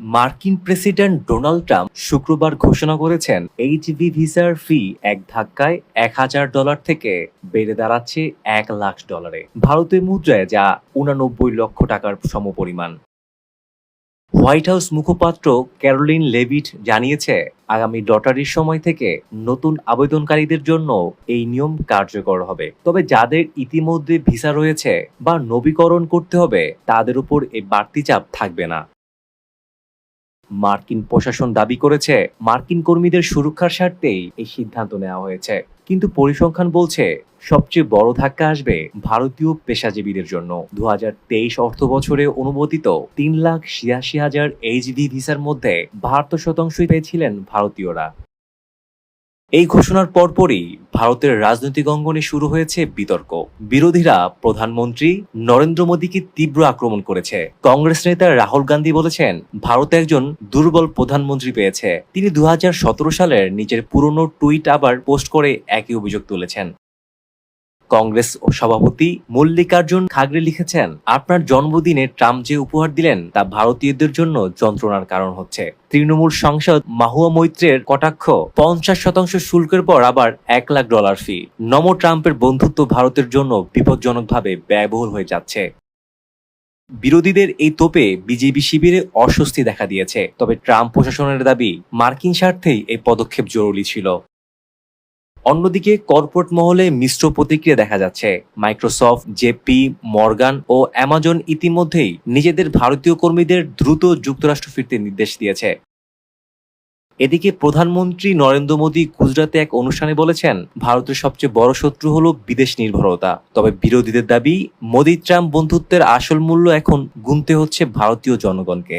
মার্কিন president Donald Trump শুক্রবার ঘোষণা করেছেন এইচ ভিসার ফি এক ধাক্কায় এক হাজার ডলার থেকে বেড়ে দাঁড়াচ্ছে এক লাখ ডলারে। ভারতীয় মুদ্রায় যা উনানব্বই লক্ষ টাকার সমপরিমাণ। হোয়াইট হাউস মুখপাত্র ক্যারোলিন লেভিট জানিয়েছে, আগামী লটারির সময় থেকে নতুন আবেদনকারীদের জন্য এই নিয়ম কার্যকর হবে। তবে যাদের ইতিমধ্যে ভিসা রয়েছে বা নবীকরণ করতে হবে, তাদের উপর এই বাড়তি চাপ থাকবে না। মার্কিন প্রশাসন দাবি করেছে, মার্কিন কর্মীদের সুরক্ষার স্বার্থেই এই সিদ্ধান্ত নেওয়া হয়েছে। কিন্তু পরিসংখ্যান বলছে, সবচেয়ে বড় ধাক্কা আসবে ভারতীয় পেশাজীবীদের জন্য। দু হাজার তেইশ অর্থ বছরে অনুমোদিত তিন লাখ ছিয়াশি হাজার এইচডি ভিসার মধ্যে বাহাত্তর শতাংশই পেয়েছিলেন ভারতীয়রা। এই ঘোষণার পরপরই ভারতের রাজনৈতিক অঙ্গনে শুরু হয়েছে বিতর্ক। বিরোধীরা প্রধানমন্ত্রী নরেন্দ্র মোদীকে তীব্র আক্রমণ করেছে। কংগ্রেস নেতা রাহুল গান্ধী বলেছেন, ভারত একজন দুর্বল প্রধানমন্ত্রী পেয়েছে। তিনি দু হাজার সতেরো সালের নিজের পুরনো টুইট আবার পোস্ট করে একই অভিযোগ তুলেছেন। কংগ্রেস সভাপতি মল্লিকার্জুন খাগড়ে লিখেছেন, আপনার জন্মদিনে ট্রাম্প যে উপহার দিলেন তা ভারতীয়দের জন্য যন্ত্রণার কারণ হচ্ছে। তৃণমূল সংসদ মাহুয়া মৈত্রের কটাক্ষ, পঞ্চাশ শতাংশ শুল্কের পর আবার এক লাখ ডলার ফি। নম ট্রাম্পের বন্ধুত্ব ভারতের জন্য বিপজ্জনকভাবে ব্যয়বহুল হয়ে যাচ্ছে। বিরোধীদের এই তোপে বিজেপি শিবিরে অস্বস্তি দেখা দিয়েছে। তবে ট্রাম্প প্রশাসনের দাবি, মার্কিন স্বার্থেই এই পদক্ষেপ জরুরি ছিল। অন্যদিকে কর্পোরেট মহলে মিশ্র প্রতিক্রিয়া দেখা যাচ্ছে। মাইক্রোসফট, জেপি, মর্গান ও অ্যামাজন ইতিমধ্যেই নিজেদের ভারতীয় কর্মীদের দ্রুত যুক্তরাষ্ট্র ফিরতে নির্দেশ দিয়েছে। এদিকে প্রধানমন্ত্রী নরেন্দ্র মোদী গুজরাতে এক অনুষ্ঠানে বলেছেন, ভারতের সবচেয়ে বড় শত্রু হল বিদেশ নির্ভরতা। তবে বিরোধীদের দাবি, মোদী ট্রাম্প বন্ধুত্বের আসল মূল্য এখন গুনতে হচ্ছে ভারতীয় জনগণকে।